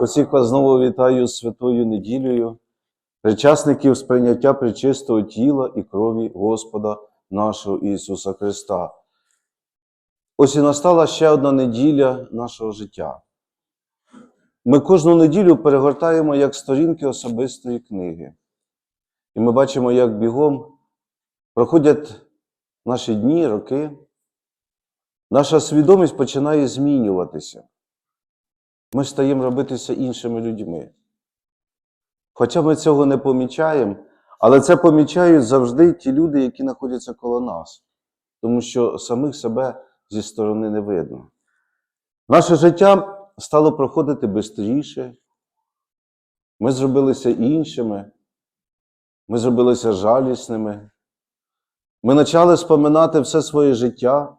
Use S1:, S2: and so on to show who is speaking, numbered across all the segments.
S1: Усіх вас знову вітаю святою неділею, причасників сприйняття причистого тіла і крові Господа нашого Ісуса Христа. Ось і настала ще одна неділя нашого життя. Ми кожну неділю перегортаємо як сторінки особистої книги. І ми бачимо, як бігом проходять наші дні, роки. Наша свідомість починає змінюватися. Ми стаємо робитися іншими людьми. Хоча ми цього не помічаємо, але це помічають завжди ті люди, які знаходяться коло нас, тому що самих себе зі сторони не видно. Наше життя стало проходити швидше, ми зробилися іншими, ми зробилися жалісними. Ми почали споминати все своє життя,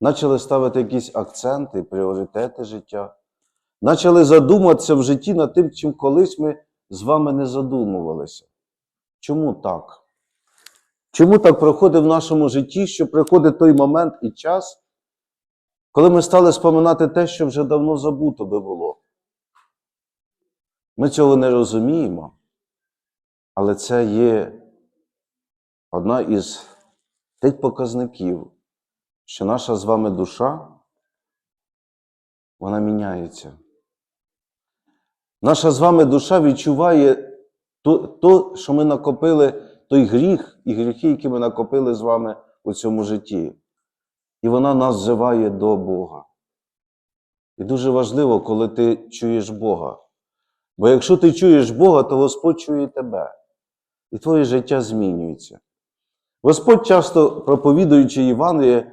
S1: почали ставити якісь акценти, пріоритети життя, почали задуматися в житті над тим, чим колись ми з вами не задумувалися. Чому так? Чому так проходить в нашому житті, що приходить той момент і час, коли ми стали споминати те, що вже давно забуто би було? Ми цього не розуміємо, але це є одна із тих показників, що наша з вами душа, вона міняється. Наша з вами душа відчуває то, що ми накопили, той гріх і гріхи, які ми накопили з вами у цьому житті. І вона нас взиває до Бога. І дуже важливо, коли ти чуєш Бога. Бо якщо ти чуєш Бога, то Господь чує тебе. І твоє життя змінюється. Господь, часто проповідуючи Євангеліє,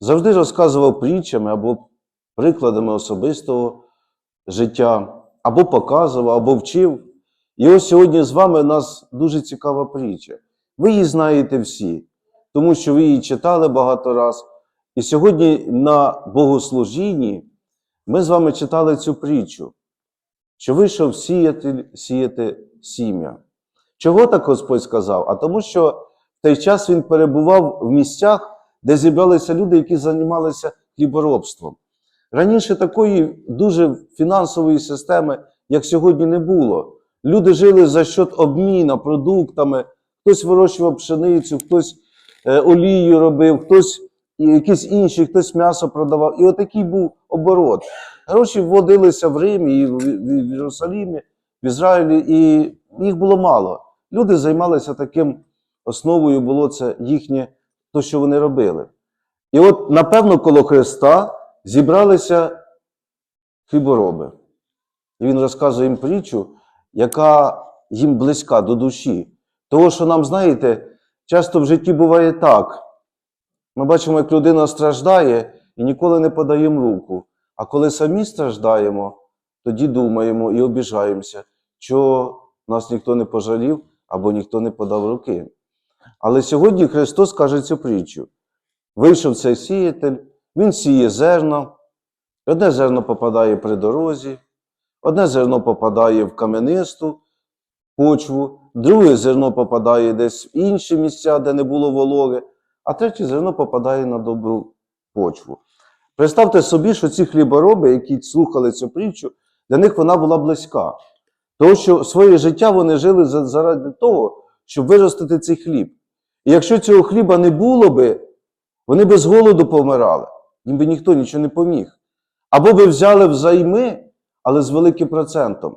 S1: завжди розказував притчами або прикладами особистого життя, або показував, або вчив. І ось сьогодні з вами у нас дуже цікава притча. Ви її знаєте всі, тому що ви її читали багато раз. І сьогодні на богослужінні ми з вами читали цю притчу, що вийшов сіятель сіяти сім'я. Чого так Господь сказав? А тому, що в той час він перебував в місцях, де зібралися люди, які займалися хліборобством. Раніше такої дуже фінансової системи, як сьогодні, не було. Люди жили за счет обміну продуктами, хтось вирощував пшеницю, хтось е, олію робив, хтось якісь інші, хтось м'ясо продавав. І отакий був оборот. Гроші вводилися в Римі, і в Єрусалімі, в Ізраїлі, і їх було мало. Люди займалися таким, основою було це їхнє, то, що вони робили. І от, напевно, коло Христа зібралися хлібороби. І він розказує їм притчу, яка їм близька до душі. Того, що нам, знаєте, часто в житті буває так. Ми бачимо, як людина страждає і ніколи не подаємо руку. А коли самі страждаємо, тоді думаємо і обіжаємося, що нас ніхто не пожалів або ніхто не подав руки. Але сьогодні Христос каже цю притчу. Вийшов цей сіятель, він сіє зерно, одне зерно попадає при дорозі, одне зерно попадає в кам'янисту почву, друге зерно попадає десь в інші місця, де не було вологи, а третє зерно попадає на добру почву. Представте собі, що ці хлібороби, які слухали цю притчу, для них вона була близька. Тому що своє життя вони жили заради того, щоб виростити цей хліб. І якщо цього хліба не було би, вони би з голоду помирали. Їм би ніхто нічого не поміг. Або би взяли взайми, але з великим процентом.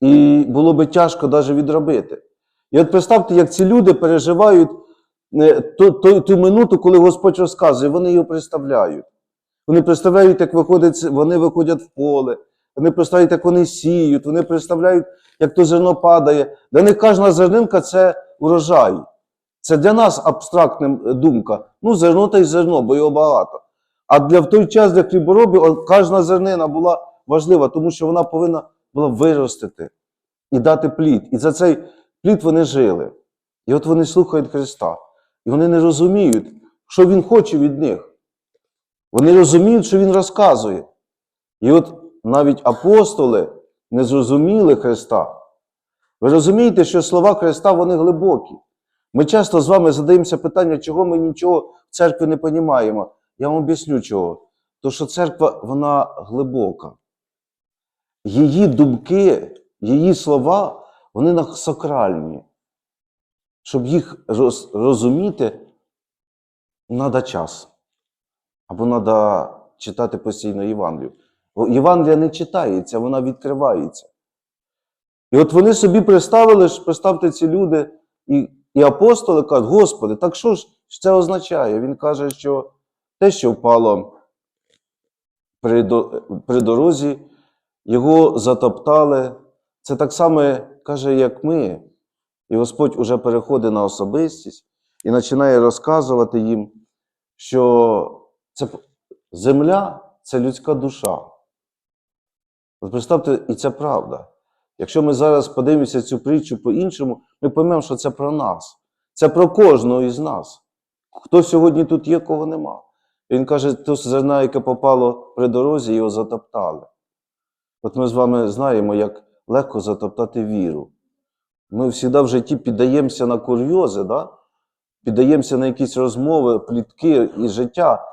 S1: І було би тяжко навіть відробити. І от представте, як ці люди переживають е, ту, ту, ту минуту, коли Господь розказує, вони його представляють. Вони представляють, як виходить, вони виходять в поле, вони представляють, як вони сіють, вони представляють, як то зерно падає. Для них кожна зернинка це урожай. Це для нас абстрактна думка. Ну, зерно та й зерно, бо його багато. А для в той час для хліборобів кожна зернина була важлива, тому що вона повинна була виростити і дати плід. І за цей плід вони жили. І от вони слухають Христа. І вони не розуміють, що Він хоче від них. Вони розуміють, що Він розказує. І от навіть апостоли не зрозуміли Христа. Ви розумієте, що слова Христа вони глибокі. Ми часто з вами задаємося питання, чого ми нічого в церкві не розуміємо. Я вам об'ясню чого. То що церква вона глибока. її думки, її слова, вони сакральні. Щоб їх роз, розуміти, треба час. Або треба читати постійно Євангелію. Євангелія не читається, вона відкривається. І от вони собі представили, представте ці люди, і, і апостоли кажуть, Господи, так що ж це означає? Він каже, що те, що впало при, при дорозі, його затоптали. Це так само каже, як ми. І Господь уже переходить на особистість і починає розказувати їм, що це земля це людська душа. От представте, і це правда. Якщо ми зараз подивимося цю притчу по-іншому, ми поймемо, що це про нас. Це про кожного із нас. Хто сьогодні тут є, кого нема. Він каже, то зерна, яке попало при дорозі, його затоптали. От ми з вами знаємо, як легко затоптати віру. Ми завжди в житті піддаємося на курйози, да? піддаємося на якісь розмови, плітки і життя.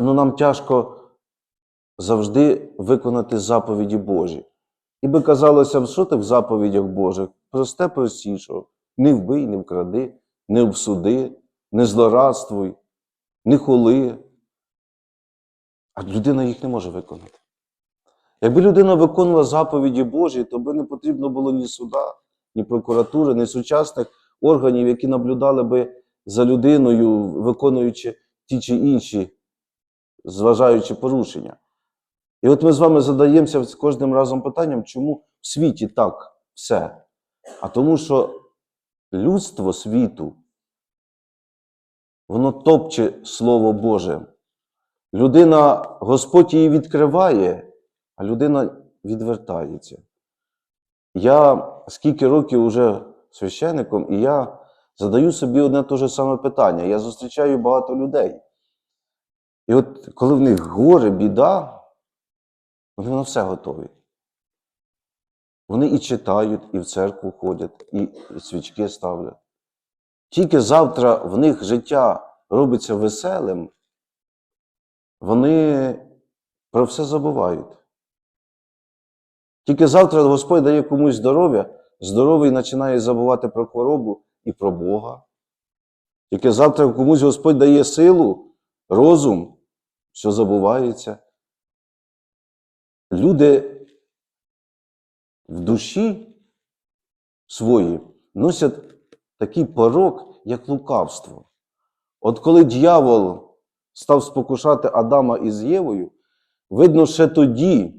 S1: Ну нам тяжко завжди виконати заповіді Божі. І би казалося, що ти в заповідях Божих? Просте простішого. Не вбий, не вкради, не обсуди, не злорадствуй, не хули. А людина їх не може виконати. Якби людина виконувала заповіді Божі, то би не потрібно було ні суда, ні прокуратури, ні сучасних органів, які наблюдали би за людиною, виконуючи ті чи інші, зважаючи порушення. І от ми з вами задаємося кожним разом питанням, чому в світі так все? А тому, що людство світу, воно топче Слово Боже. Людина, Господь її відкриває, а людина відвертається. Я скільки років вже священником, і я задаю собі одне те же саме питання. Я зустрічаю багато людей. І от коли в них горе, біда, вони на все готові. Вони і читають, і в церкву ходять, і свічки ставлять. Тільки завтра в них життя робиться веселим, вони про все забувають. Тільки завтра Господь дає комусь здоров'я, здоровий починає забувати про хворобу і про Бога. Тільки завтра комусь Господь дає силу, розум, що забувається. Люди в душі свої носять такий порок, як лукавство. От коли дьявол став спокушати Адама із Євою, видно, ще тоді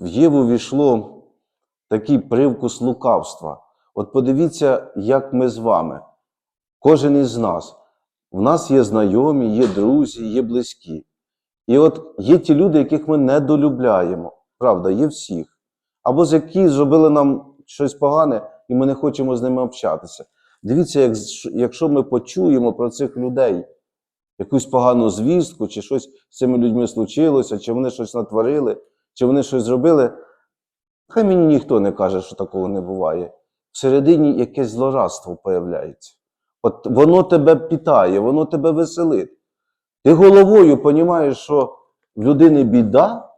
S1: в Єву війшло такий привкус лукавства. От подивіться, як ми з вами, кожен із нас. В нас є знайомі, є друзі, є близькі. І от є ті люди, яких ми недолюбляємо. Правда, є всіх. Або з які зробили нам щось погане, і ми не хочемо з ними общатися. Дивіться, як, якщо ми почуємо про цих людей якусь погану звістку, чи щось з цими людьми случилося, чи вони щось натворили, чи вони щось зробили, хай мені ніхто не каже, що такого не буває. Всередині якесь злорадство появляється. От воно тебе питає, воно тебе веселить. Ти головою розумієш, що в людини біда,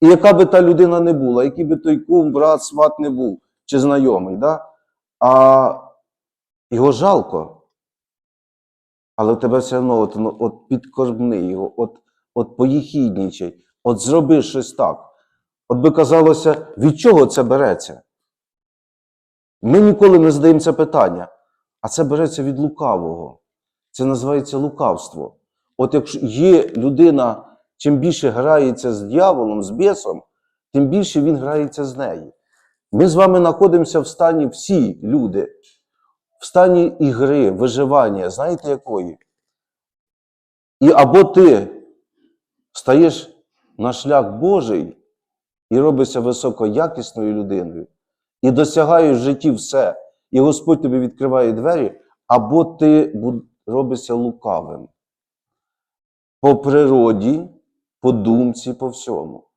S1: і яка би та людина не була, який би той кум, брат, сват не був, чи знайомий, да? а його жалко. Але тебе все одно от, ну, от підкормни його, от, от поїхіднічай, от зроби щось так. От би казалося, від чого це береться? Ми ніколи не задаємося питання, а це береться від лукавого. Це називається лукавство. От якщо є людина, чим більше грається з дьяволом, з бісом, тим більше він грається з нею. Ми з вами знаходимося в стані всі люди, в стані ігри, виживання, знаєте якої? І або ти стаєш на шлях Божий і робишся високоякісною людиною, і досягаєш в житті все, і Господь тобі відкриває двері, або ти робишся лукавим. По природі, по думці, по всьому.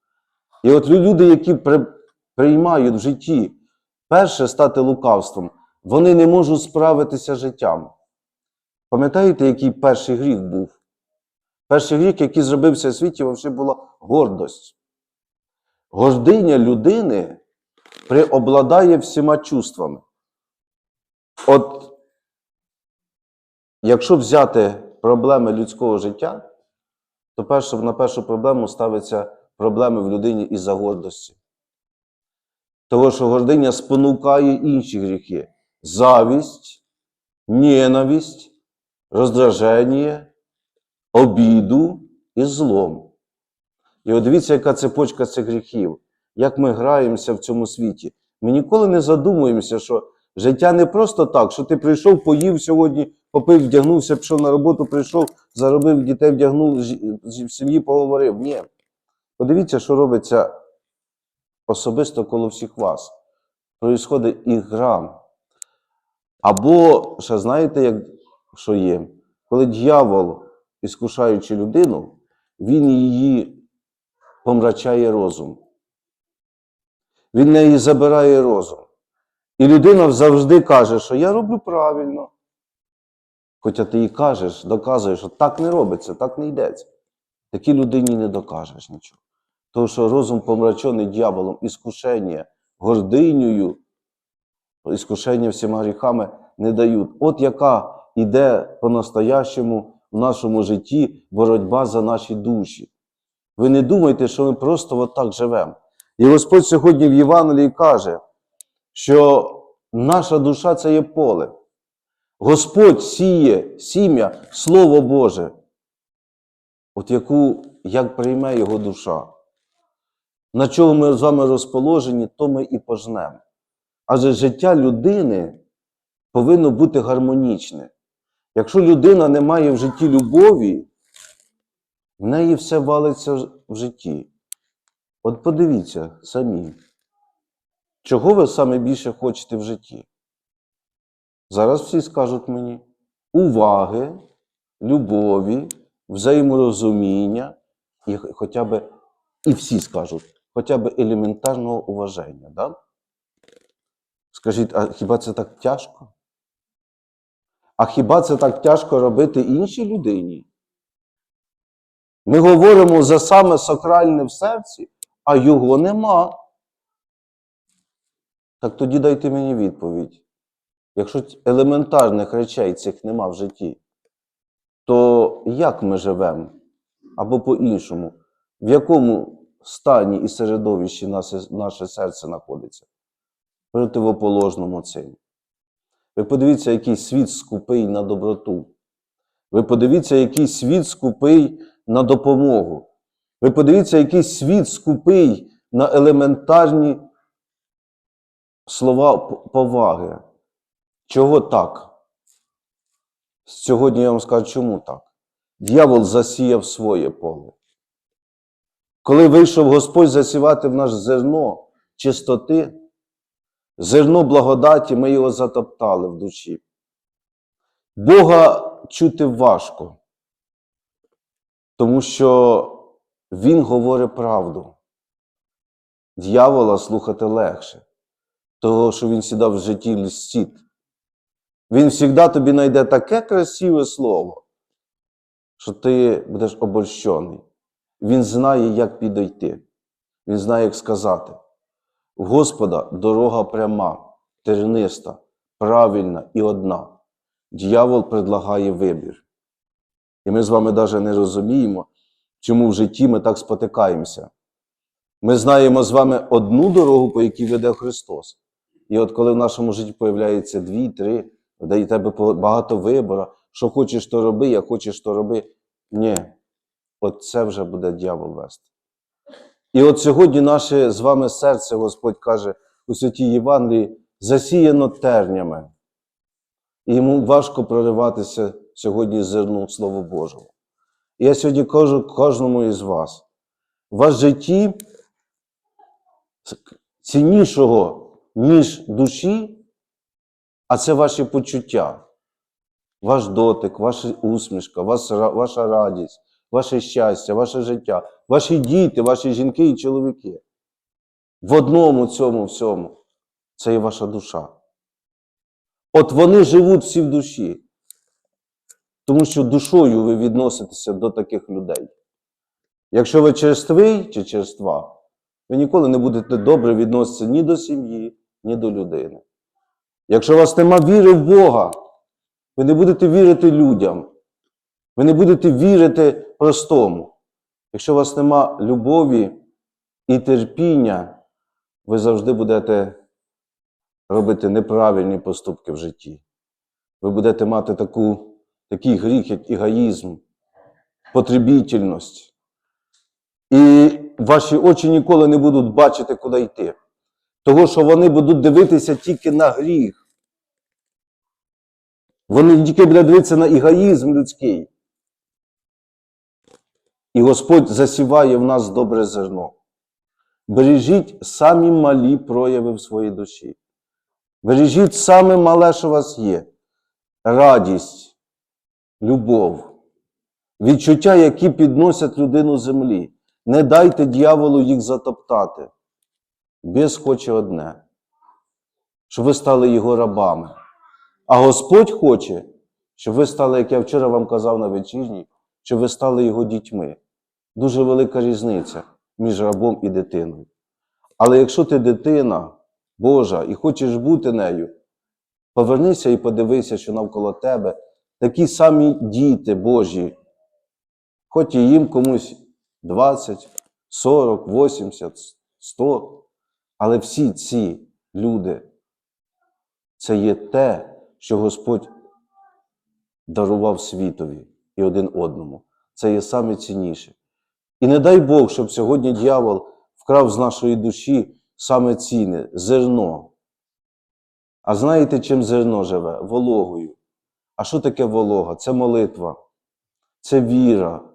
S1: І от люди, які приймають в житті перше стати лукавством, вони не можуть справитися життям. Пам'ятаєте, який перший гріх був? Перший гріх, який зробився в світі, взагалі була гордость. гординя людини преобладає всіма чувствами. От якщо взяти проблеми людського життя, то на першу проблему ставиться проблеми в людині із-за гордості. Того, що гординя спонукає інші гріхи: завість, ненависть, роздраження, обіду і злом. І от дивіться, яка цепочка цих гріхів, як ми граємося в цьому світі. Ми ніколи не задумуємося, що життя не просто так, що ти прийшов, поїв сьогодні, попив, вдягнувся, пішов на роботу, прийшов, заробив дітей, вдягнув, в сім'ї поговорив. Ні. Подивіться, що робиться особисто коло всіх вас. Проїсходить ігра. Або, ще знаєте, як, що є? Коли дьявол, іскушаючи людину, він її помрачає розум. Він неї забирає розум. І людина завжди каже, що я роблю правильно. Хоча ти їй кажеш, доказуєш, що так не робиться, так не йдеться. Такій людині не докажеш нічого. Тому що розум помрачений дьяволом, іскушення, гординею, іскушення всіма гріхами не дають. От яка іде по-настоящому в нашому житті боротьба за наші душі. Ви не думайте, що ми просто отак живемо. І Господь сьогодні в Євангелії каже, що наша душа це є поле. Господь сіє сім'я, Слово Боже, от яку як прийме його душа. На чому ми з вами розположені, то ми і пожнемо. Адже життя людини повинно бути гармонічне. Якщо людина не має в житті любові, в неї все валиться в житті. От подивіться самі, чого ви саме більше хочете в житті? Зараз всі скажуть мені уваги, любові, взаєморозуміння, і хоча б, і всі скажуть, хоча б елементарного уваження. Да? Скажіть, а хіба це так тяжко? А хіба це так тяжко робити іншій людині? Ми говоримо за саме сакральне в серці, а його нема. Так тоді дайте мені відповідь. Якщо елементарних речей цих нема в житті, то як ми живемо? Або по-іншому, в якому стані і середовищі наше, серце знаходиться? Противоположному цим. Ви подивіться, який світ скупий на доброту. Ви подивіться, який світ скупий на допомогу. Ви подивіться, який світ скупий на елементарні слова поваги. Чого так? Сьогодні я вам скажу, чому так. Д'явол засіяв своє поле. Коли вийшов Господь засівати в наш зерно чистоти, зерно благодаті, ми його затоптали в душі. Бога чути важко, тому що Він говорить правду. Д'явола слухати легше, того, що він сідав в житті льстіт. Він завжди тобі знайде таке красиве слово, що ти будеш обольщений. Він знає, як підійти. Він знає, як сказати. Господа дорога пряма, терниста, правильна і одна. Дьявол предлагає вибір. І ми з вами навіть не розуміємо, чому в житті ми так спотикаємося. Ми знаємо з вами одну дорогу, по якій веде Христос. І от коли в нашому житті появляється дві, три, де тебе багато вибору, що хочеш, то роби, як хочеш, то роби. Ні, от це вже буде дьявол вести. І от сьогодні наше з вами серце, Господь каже у святій Євангелії, засіяно тернями. І йому важко прориватися сьогодні зерну Слова Божого. І я сьогодні кажу кожному із вас: в вас житті ціннішого, ніж душі, а це ваші почуття, ваш дотик, ваша усмішка, ваша, радість, ваше щастя, ваше життя, ваші діти, ваші жінки і чоловіки. В одному цьому всьому це є ваша душа. От вони живуть всі в душі, тому що душою ви відноситеся до таких людей. Якщо ви черствий чи черства, ви ніколи не будете добре відноситися ні до сім'ї, ні до людини. Якщо у вас нема віри в Бога, ви не будете вірити людям, ви не будете вірити простому. Якщо у вас нема любові і терпіння, ви завжди будете робити неправильні поступки в житті. Ви будете мати таку, такий гріх, як егоїзм, потребітельність. І ваші очі ніколи не будуть бачити, куди йти. Того, що вони будуть дивитися тільки на гріх. Вони тільки будуть дивитися на егоїзм людський. І Господь засіває в нас добре зерно. Бережіть самі малі прояви в своїй душі. Бережіть саме мале, що у вас є. Радість, любов, відчуття, які підносять людину землі. Не дайте дьяволу їх затоптати. Біс хоче одне, щоб ви стали його рабами. А Господь хоче, щоб ви стали, як я вчора вам казав на вечірній, щоб ви стали його дітьми. Дуже велика різниця між рабом і дитиною. Але якщо ти дитина Божа і хочеш бути нею, повернися і подивися, що навколо тебе такі самі діти Божі, хоч і їм комусь 20, 40, 80, 100, але всі ці люди це є те, що Господь дарував світові і один одному. Це є саме цінніше. І не дай Бог, щоб сьогодні дьявол вкрав з нашої душі саме цінне зерно. А знаєте, чим зерно живе? Вологою. А що таке волога? Це молитва, це віра,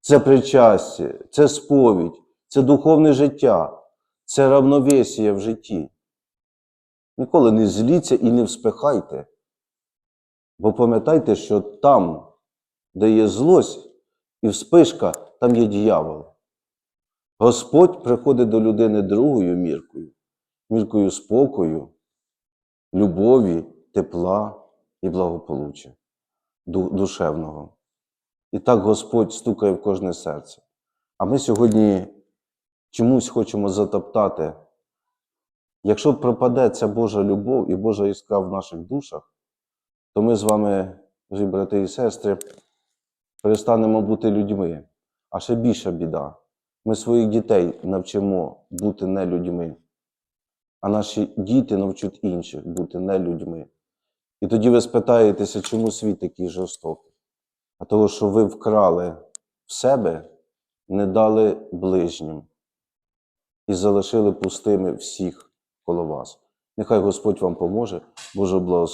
S1: це причастя, це сповідь, це духовне життя, це равновесія в житті. Ніколи не зліться і не вспихайте. Бо пам'ятайте, що там, де є злость і вспишка, там є дьявол. Господь приходить до людини другою міркою, міркою спокою, любові, тепла і благополуччя душевного. І так Господь стукає в кожне серце. А ми сьогодні чомусь хочемо затоптати. Якщо пропаде ця Божа любов і Божа іскра в наших душах, то ми з вами, брати і сестри, перестанемо бути людьми. А ще більша біда. Ми своїх дітей навчимо бути не людьми, а наші діти навчать інших бути не людьми. І тоді ви спитаєтеся, чому світ такий жорстокий? А того, що ви вкрали в себе, не дали ближнім і залишили пустими всіх коло вас. Нехай Господь вам поможе, Боже благослови.